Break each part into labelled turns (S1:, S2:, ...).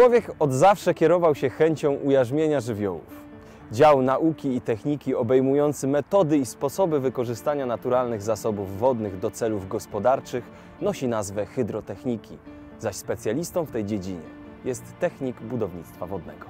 S1: Człowiek od zawsze kierował się chęcią ujarzmienia żywiołów. Dział nauki i techniki obejmujący metody i sposoby wykorzystania naturalnych zasobów wodnych do celów gospodarczych nosi nazwę hydrotechniki, zaś specjalistą w tej dziedzinie jest technik budownictwa wodnego.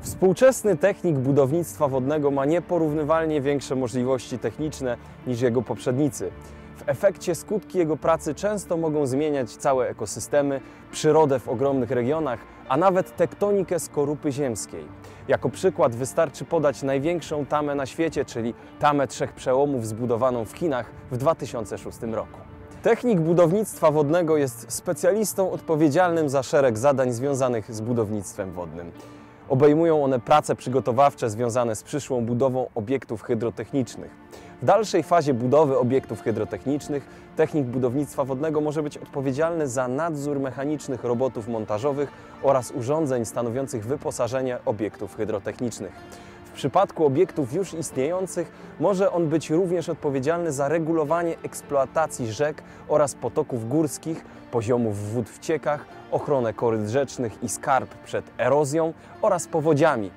S1: Współczesny technik budownictwa wodnego ma nieporównywalnie większe możliwości techniczne niż jego poprzednicy. W efekcie skutki jego pracy często mogą zmieniać całe ekosystemy, przyrodę w ogromnych regionach, a nawet tektonikę skorupy ziemskiej. Jako przykład wystarczy podać największą tamę na świecie, czyli tamę trzech przełomów zbudowaną w Chinach w 2006 roku. Technik budownictwa wodnego jest specjalistą odpowiedzialnym za szereg zadań związanych z budownictwem wodnym. Obejmują one prace przygotowawcze związane z przyszłą budową obiektów hydrotechnicznych. W dalszej fazie budowy obiektów hydrotechnicznych technik budownictwa wodnego może być odpowiedzialny za nadzór mechanicznych robotów montażowych oraz urządzeń stanowiących wyposażenie obiektów hydrotechnicznych. W przypadku obiektów już istniejących może on być również odpowiedzialny za regulowanie eksploatacji rzek oraz potoków górskich, poziomów wód w ciekach, ochronę koryt rzecznych i skarb przed erozją oraz powodziami.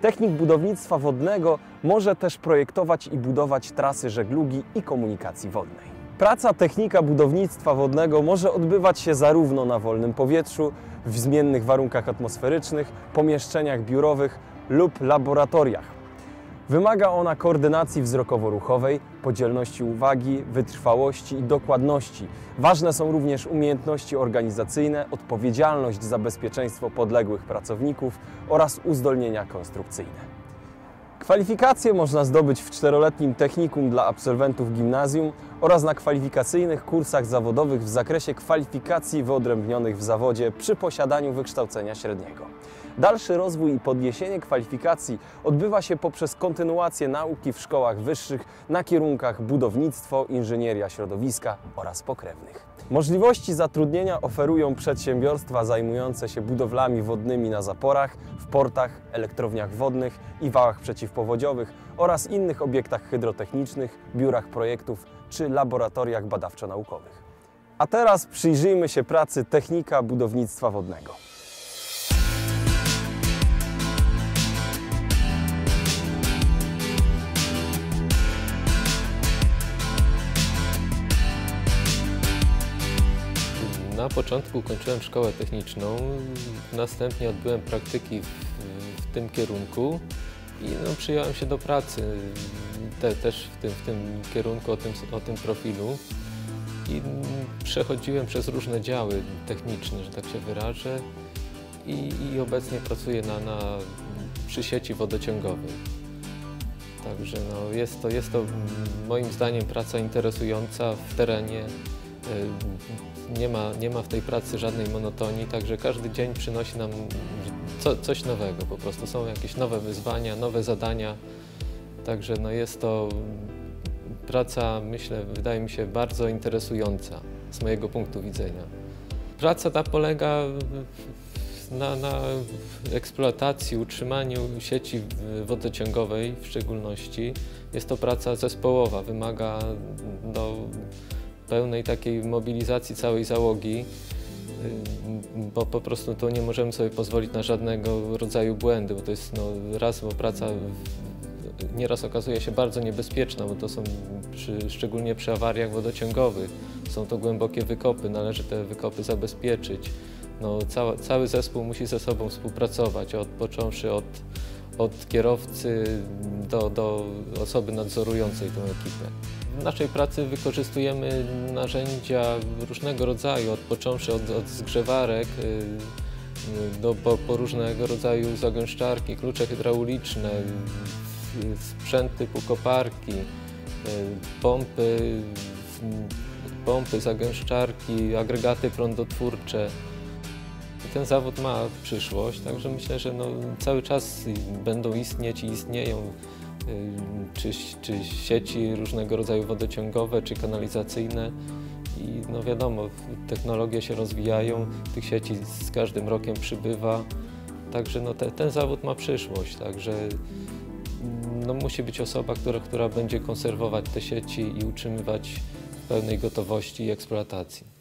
S1: Technik budownictwa wodnego może też projektować i budować trasy żeglugi i komunikacji wodnej. Praca technika budownictwa wodnego może odbywać się zarówno na wolnym powietrzu, w zmiennych warunkach atmosferycznych, pomieszczeniach biurowych lub laboratoriach. Wymaga ona koordynacji wzrokowo-ruchowej, podzielności uwagi, wytrwałości i dokładności. Ważne są również umiejętności organizacyjne, odpowiedzialność za bezpieczeństwo podległych pracowników oraz uzdolnienia konstrukcyjne. Kwalifikacje można zdobyć w czteroletnim technikum dla absolwentów gimnazjum oraz na kwalifikacyjnych kursach zawodowych w zakresie kwalifikacji wyodrębnionych w zawodzie przy posiadaniu wykształcenia średniego. Dalszy rozwój i podniesienie kwalifikacji odbywa się poprzez kontynuację nauki w szkołach wyższych na kierunkach budownictwo, inżynieria środowiska oraz pokrewnych. Możliwości zatrudnienia oferują przedsiębiorstwa zajmujące się budowlami wodnymi na zaporach, w portach, elektrowniach wodnych i wałach przeciwpowodziowych oraz innych obiektach hydrotechnicznych, biurach projektów czy laboratoriach badawczo-naukowych. A teraz przyjrzyjmy się pracy technika budownictwa wodnego.
S2: Na początku ukończyłem szkołę techniczną, następnie odbyłem praktyki w, w tym kierunku i no, przyjąłem się do pracy te, też w tym, w tym kierunku, o tym, o tym profilu. I przechodziłem przez różne działy techniczne, że tak się wyrażę i, i obecnie pracuję na, na, przy sieci wodociągowej. Także no, jest, to, jest to moim zdaniem praca interesująca w terenie nie ma, nie ma w tej pracy żadnej monotonii, także każdy dzień przynosi nam co, coś nowego, po prostu są jakieś nowe wyzwania, nowe zadania, także no jest to praca, myślę, wydaje mi się bardzo interesująca z mojego punktu widzenia. Praca ta polega na, na eksploatacji, utrzymaniu sieci wodociągowej w szczególności. Jest to praca zespołowa, wymaga no, pełnej takiej mobilizacji całej załogi, y, bo po prostu to nie możemy sobie pozwolić na żadnego rodzaju błędy, bo to jest no, raz, bo praca nieraz okazuje się bardzo niebezpieczna, bo to są przy, szczególnie przy awariach wodociągowych. Są to głębokie wykopy, należy te wykopy zabezpieczyć. No, cała, cały zespół musi ze sobą współpracować, od, począwszy od, od kierowcy do, do osoby nadzorującej tę ekipę. W naszej pracy wykorzystujemy narzędzia różnego rodzaju, od począwszy od, od zgrzewarek y, do, po, po różnego rodzaju zagęszczarki, klucze hydrauliczne, sprzęt typu koparki, y, pompy, pompy, zagęszczarki, agregaty prądotwórcze. Ten zawód ma przyszłość, także myślę, że no, cały czas będą istnieć i istnieją Y, czy, czy sieci różnego rodzaju wodociągowe, czy kanalizacyjne. I no wiadomo, technologie się rozwijają, tych sieci z każdym rokiem przybywa, także no te, ten zawód ma przyszłość, także no musi być osoba, która, która będzie konserwować te sieci i utrzymywać w pełnej gotowości i eksploatacji.